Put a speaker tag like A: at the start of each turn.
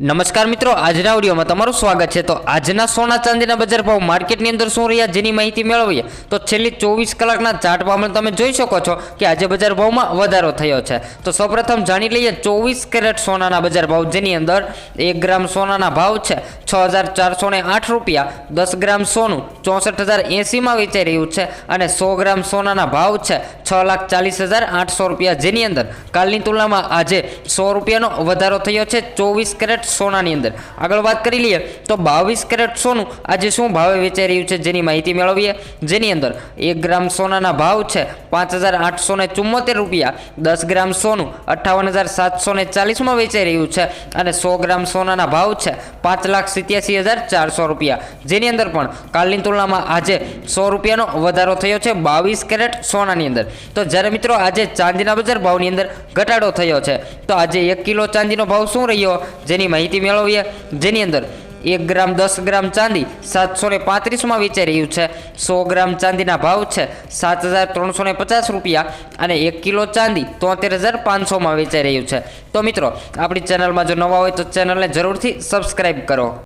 A: નમસ્કાર મિત્રો, આજના વિડીયોમાં તમારું સ્વાગત છે. તો આજના સોના ચાંદીના બજાર ભાવ માર્કેટની અંદર શું રહ્યા જેની માહિતી મેળવીએ? તો છેલ્લી ચોવીસ કલાકના ચાર્ટ ભાવમાં તમે જોઈ શકો છો કે આજે બજાર ભાવમાં વધારો થયો છે. તો સૌપ્રથમ જાણી લઈએ ચોવીસ કેરેટ સોનાના બજાર ભાવ જેની અંદર એક ગ્રામ સોનાના ભાવ છે. છ હજાર ચારસો આઠ રૂપિયા દસ ગ્રામ સોનું ચોસઠ હજાર એંસીમાં વેચાઈ રહ્યું છે અને સો ગ્રામ સોનાના ભાવ છે છ લાખ ચાલીસ હજાર આઠસો રૂપિયા. જેની અંદર કાલની તુલનામાં આજે સો રૂપિયાનો વધારો થયો છે ચોવીસ કેરેટ સોનાની અંદર. આગળ વાત કરી લઈએ તો બાવીસ કેરેટ સોનું આજે શું ભાવે વેચાઈ રહ્યું છે જેની માહિતી મેળવીએ. જેની અંદર એક ગ્રામ સોનાના ભાવ છે પાંચ હજાર આઠસો ને ચુમ્મોતેર રૂપિયા, દસ ગ્રામ સોનું અઠ્ઠાવન હજાર સાતસો ચાલીસમાં વેચાઈ રહ્યું છે અને સો ગ્રામ સોનાના ભાવ છે પાંચ લાખ સિત્યાસી હજાર ચારસો રૂપિયા. જેની અંદર પણ કાલની તુલનામાં આજે સો રૂપિયાનો વધારો થયો છે, બાવીસ કેરેટ સોનાની અંદર. તો જ્યારે મિત્રો આજે ચાંદીના બજાર ભાવની અંદર ઘટાડો થયો છે, તો આજે એક કિલો ચાંદીનો ભાવ શું રહ્યો? જેની માહિતી મેળવીએ. જેની અંદર એક ગ્રામ દસ ગ્રામ ચાંદી સાતસો ને પાંત્રીસમાં વેચાઈ રહ્યું છે, સો ગ્રામ ચાંદીના ભાવ છે સાત હજાર ત્રણસો ને પચાસ રૂપિયા અને એક કિલો ચાંદી તોતેર હજાર પાંચસોમાં વેચાઈ રહ્યું છે. તો મિત્રો, આપણી ચેનલમાં જો નવા હોય તો ચેનલને જરૂરથી સબસ્ક્રાઈબ કરો.